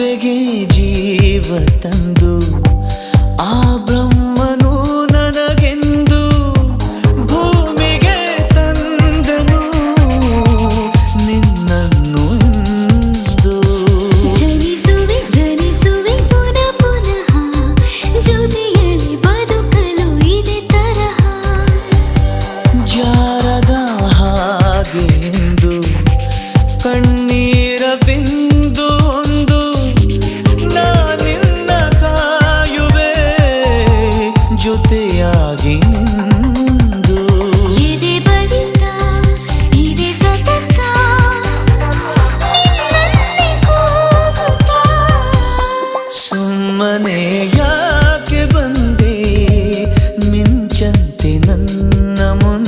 ಗರ್ಭೆಗೆ ಜೀವ ತಂದು ಆ ಬ್ರಹ್ಮನು ನನಗೆಂದು ಭೂಮಿಗೆ ತಂದನು ನಿನ್ನನ್ನು ಎಂದು ಜನಿಸುವೆ ಜನಿಸುವೆ ಪುನಃ ಪುನಃ ಜೊತೆಯಲ್ಲಿ ಬದುಕಲು ಇದೆ ತರಹ. ಜಾರದ ಹಾಗೆ ಎಂದು ಕಣ್ಣೀ ಜೊತೆಯಾಗಿ ನಿಂದು ಸುಮ್ಮನೆ ಯಾಕೆ ಬಂದೆ ಮಿಂಚಂತೆ ನನ್ನ ಮುಂದೆ